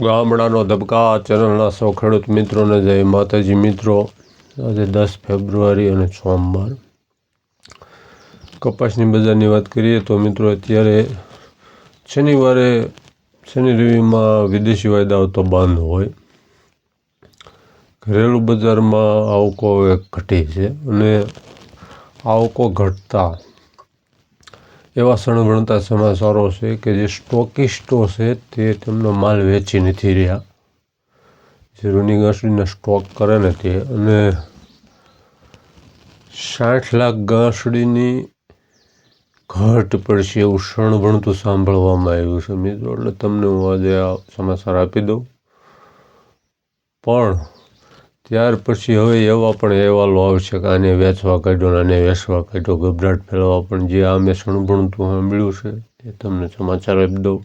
ગામડાનો ધબકા ચેનલના સૌ ખેડૂત મિત્રોને જય માતાજી મિત્રો. આજે દસ ફેબ્રુઆરી અને સોમવાર. કપાસની બજારની વાત કરીએ તો મિત્રો અત્યારે શનિવારે શનિ રવિમાં વિદેશી વાયદાઓ તો બંધ હોય. ઘરેલુ બજારમાં આવકો ઘટી છે અને આવકો ઘટતા એવા સણભણતા સમાચારો છે કે જે સ્ટોકિસ્ટો છે તે તેમનો માલ વેચી નથી રહ્યા. જે રનિંગ ગાંસડીના સ્ટોક કરે ને તે અને સાઠ લાખ ગાંસડીની ઘટ પડશે એવું શણભણતું સાંભળવામાં આવ્યું છે મિત્રો. એટલે તમને હું આજે આ સમાચાર આપી દઉં. પણ ત્યાર પછી હવે એવા પણ અહેવાલો આવશે કે આને વેચવા કાઢ્યો આને વેચવા કાઢ્યો. ગભરાટ ફેલાવવા પણ જે આ મેં સણભણતું સાંભળ્યું છે એ તમને સમાચાર આપી દઉં.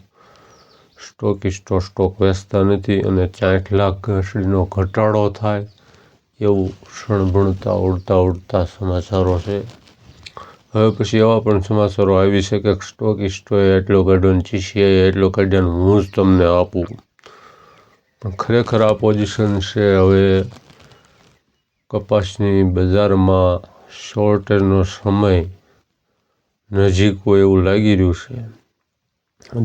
સ્ટોકિસ્ટો સ્ટોક વેચતા નથી અને ચાઠ લાખ ઘસડીનો ઘટાડો થાય એવું સણભણતા ઉડતા ઉડતા સમાચારો છે. હવે પછી એવા પણ સમાચારો આવી છે કે સ્ટોકિસ્ટોએ એટલો કાઢ્યો ને ચીસીઆઈએ એટલો કાઢ્યો હું જ તમને આપું. પણ ખરેખર આ પોઝિશન છે હવે કપાસની બજારમાં શોર્ટેજનો સમય નજીક હોય એવું લાગી રહ્યું છે.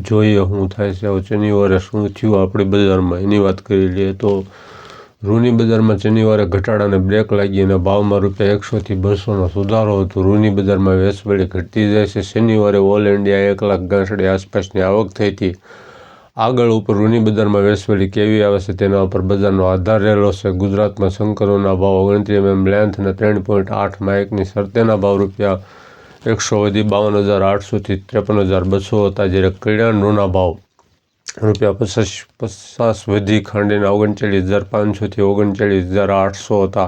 જોઈએ શું થાય છે. હવે શનિવારે શું થયું આપણી બજારમાં? એની વાત કરી લઈએ તો રૂની બજારમાં શનિવારે ઘટાડાને બ્રેક લાગી અને ભાવમાં રૂપિયા એકસોથી બસોનો સુધારો હતો. રૂની બજારમાં વેચવાલી ઘટતી જાય છે. શનિવારે ઓલ ઇન્ડિયા એક લાખ ગાંસડી આસપાસની આવક થઈ હતી. આગળ ઉપર ઋણી બજારમાં વેચવાલી કેવી આવે છે તેના ઉપર બજારનો આધાર રહેલો છે. ગુજરાતમાં શંકરોના ભાવ ઓગણત્રીસ એમએમ લેન્થ અને ત્રણ પોઈન્ટ આઠ માઇકની શરતેના ભાવ રૂપિયા એકસો વધી બાવન હજાર આઠસોથી ત્રેપન હજાર બસો હતા જ્યારે કલ્યાણના ભાવ રૂપિયા પચાસ પચાસ વધી ખાંડીના ઓગણચાળીસ હજાર પાંચસોથી ઓગણચાળીસ હજાર આઠસો હતા.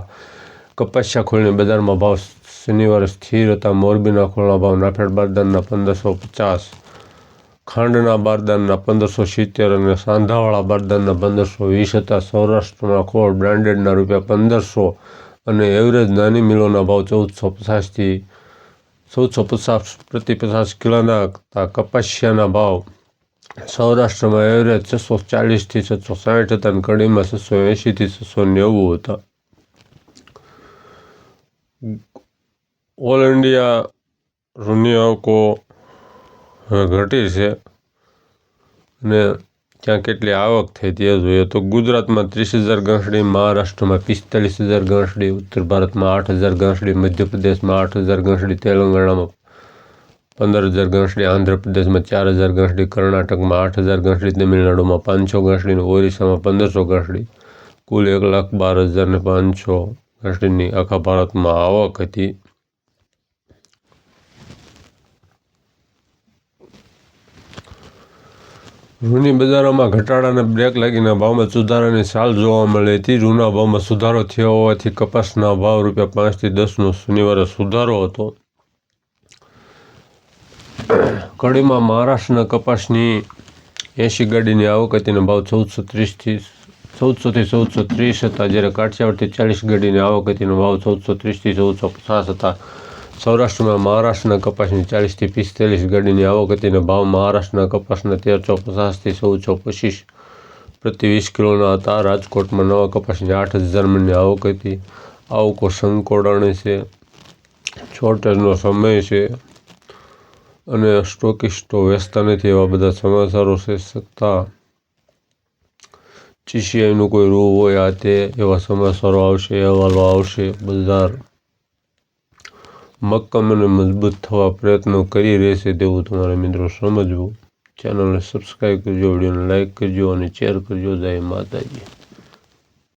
કપાસિયા ખોળની બજારમાં ભાવ શનિવારે સ્થિર હતા. મોરબીના ખોળના ભાવ નાફેડ બારદાનના પંદરસો પચાસ ખાંડના બારદાનના પંદરસો સિત્તેર અને સાંધાવાળા બારદાનના પંદરસો વીસ હતા. સૌરાષ્ટ્રના ખોળ બ્રાન્ડેડના રૂપિયા પંદરસો અને એવરેજ નાની મિલોના ભાવ ચૌદસો પચાસથી ચૌદસો પચાસ પ્રતિ પચાસ કિલોના હતા. કપાસિયાના ભાવ સૌરાષ્ટ્રમાં એવરેજ છસો ચાલીસથી છસો સાઠ હતા અને કડીમાં છસો એંશીથી છસો નેવું હતા. ઓલ ઇન્ડિયા રૂની આવકો હવે ઘટી છે. અને ત્યાં કેટલી આવક થઈ તે જોઈએ તો ગુજરાતમાં ત્રીસ હજાર ઘંસડી, મહારાષ્ટ્રમાં પિસ્તાલીસ હજાર ઘંસડી, ઉત્તર ભારતમાં આઠ હજાર ગાંસડી મધ્યપ્રદેશમાં આઠ હજાર ઘંસડી, તેલંગાણામાં પંદર હજાર ગાંસડી આંધ્રપ્રદેશમાં ચાર હજાર ઘંસડી, કર્ણાટકમાં આઠ હજાર ગાંસડી તમિલનાડુમાં પાંચસો ગાંસડી અને ઓરિસ્સામાં પંદરસો ગાંસડી કુલ એક લાખ બાર હજાર ને પાંચસો ગાંસડીની આખા ભારતમાં આવક હતી. રૂની બજારોમાં ઘટાડાને બ્રેક લાગીને ભાવમાં સુધારાની સાલ જોવા મળી. હતી રૂના ભાવમાં સુધારો થયો હોવાથી કપાસના ભાવ રૂપિયા પાંચથી દસનો શનિવારે સુધારો હતો. કડીમાં મહારાષ્ટ્રના કપાસની એંશી ગાડીની આવક હતી અને ભાવ ચૌદસો ત્રીસથી ચૌદસોથી ચૌદસો ત્રીસ હતા. જ્યારે કાઠિયાવાડથી ચાલીસ ગાડીની આવક હતી અને ભાવ ચૌદસો ત્રીસથી ચૌદસો પચાસ હતા. સૌરાષ્ટ્રમાં મહારાષ્ટ્રના કપાસની ચાલીસથી પિસ્તાલીસ ગાડીની આવક હતી અને ભાવ મહારાષ્ટ્રના કપાસના તેરસો પચાસથી ચૌદસો પચીસ પ્રતિ વીસ કિલોના હતા. રાજકોટમાં નવા કપાસની આઠ હજાર મણની આવક હતી. આવકો સંકોડાણી છે. શોર્ટેજનો સમય છે. અને સ્ટોકિસ્ટો વેચતા નથી એવા બધા સમાચારો છે. છતાં ચીસીઆઈનું કોઈ રૂ હોય આ તે એવા સમાચારો આવશે, અહેવાલો આવશે, બજાર મક્કમ અને મજબૂત થવા પ્રયત્નો કરી રહેશે તેવું તમારા મિત્રો સમજવું. ચેનલને સબસ્ક્રાઈબ કરજો, વિડીયોને લાઇક કરજો અને શેર કરજો. જય માતાજી.